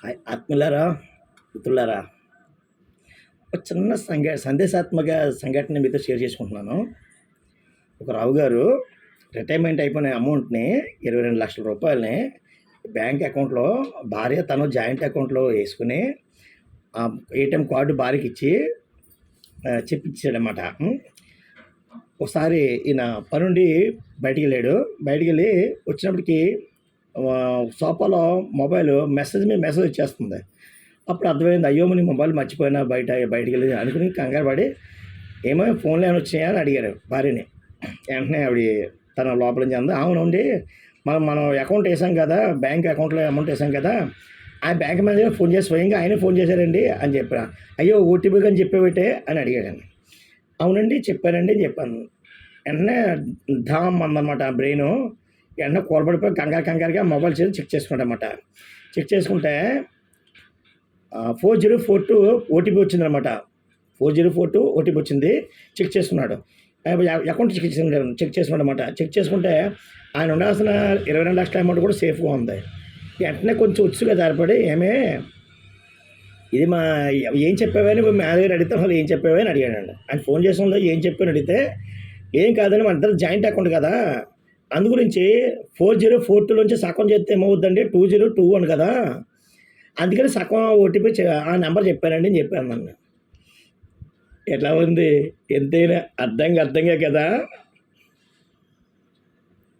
Hi మిత్రులారా. ఒక చిన్న సంఘ సందేశాత్మక సంఘటన మీతో షేర్ చేసుకుంటున్నాను. ఒక రావు గారు రిటైర్మెంట్ అయిపోయిన అమౌంట్ని ఇరవై రెండు లక్షల రూపాయలని బ్యాంక్ అకౌంట్లో భార్య తను జాయింట్ అకౌంట్లో వేసుకుని ఏటీఎం కార్డు భార్యకి ఇచ్చి చెప్పించాడనమాట ఒకసారి ఈయన పనుండి బయటికి వెళ్ళాడు. బయటికి వెళ్ళి వచ్చినప్పటికీ సోఫాలో మొబైల్ మెసేజ్ మీద మెసేజ్ వచ్చేస్తుంది. అప్పుడు అర్థమైంది అయ్యో నీ మొబైల్ మర్చిపోయినా బయట బయటికి వెళ్ళి అనుకుని కంగారు పడి ఏమో ఫోన్లో ఏమైనా వచ్చినాయా? అని అడిగారు భార్యని. వెంటనే ఆవిడ తన లోపల నుంచి అంది అవునండి మనం మనం అకౌంట్ వేసాం కదా బ్యాంక్ అకౌంట్లో అమౌంట్ వేసాం కదా ఆ బ్యాంక్ మేనేజర్ ఫోన్ చేసి స్వయంగా ఆయనే ఫోన్ చేశారండి అని చెప్పిన. అయ్యో ఓటీపీ అని చెప్పేవిటే? అని అడిగాడు. అవునండి చెప్పానండి అని చెప్పాను. వెంటనే ధామ్ అందనమాట ఆ బ్రెయిన్. వెంటనే కూలబడిపోయి కంగారు కంగారుగా మొబైల్ చేసి చెక్ చేసుకుంటామన్నమాట చెక్ చేసుకుంటే four zero four two OTP వచ్చిందనమాట four zero four two OTP వచ్చింది చెక్ చేసుకున్నాడు. అకౌంట్ చెక్ చేసుకున్నాడు చెక్ చేసుకున్నాడు అనమాట చెక్ చేసుకుంటే ఆయన ఉండాల్సిన ఇరవై రెండు లక్షల అమౌంట్ కూడా సేఫ్గా ఉంది. వెంటనే కొంచెం ఉత్సుగా ధారపడి ఏమే ఇది మా ఏం చెప్పావని మా దగ్గర అడిగితే అసలు ఏం చెప్పావని అని ఆయన ఫోన్ చేసి ఏం చెప్పాను అడిగితే ఏం కాదని మన ఇద్దరు జాయింట్ అకౌంట్ కదా. అందు గురించి ఫోర్ జీరో ఫోర్ టూ నుంచి సగం చేస్తే ఏమవుద్దండి? టూ జీరో టూ వన్ కదా? అందుకని సగం ఓటీపీ ఆ నెంబర్ చెప్పానండి అని చెప్పాను నన్ను ఎట్లా ఉంది? ఎంతైనా అర్థంగా అర్థంగా కదా?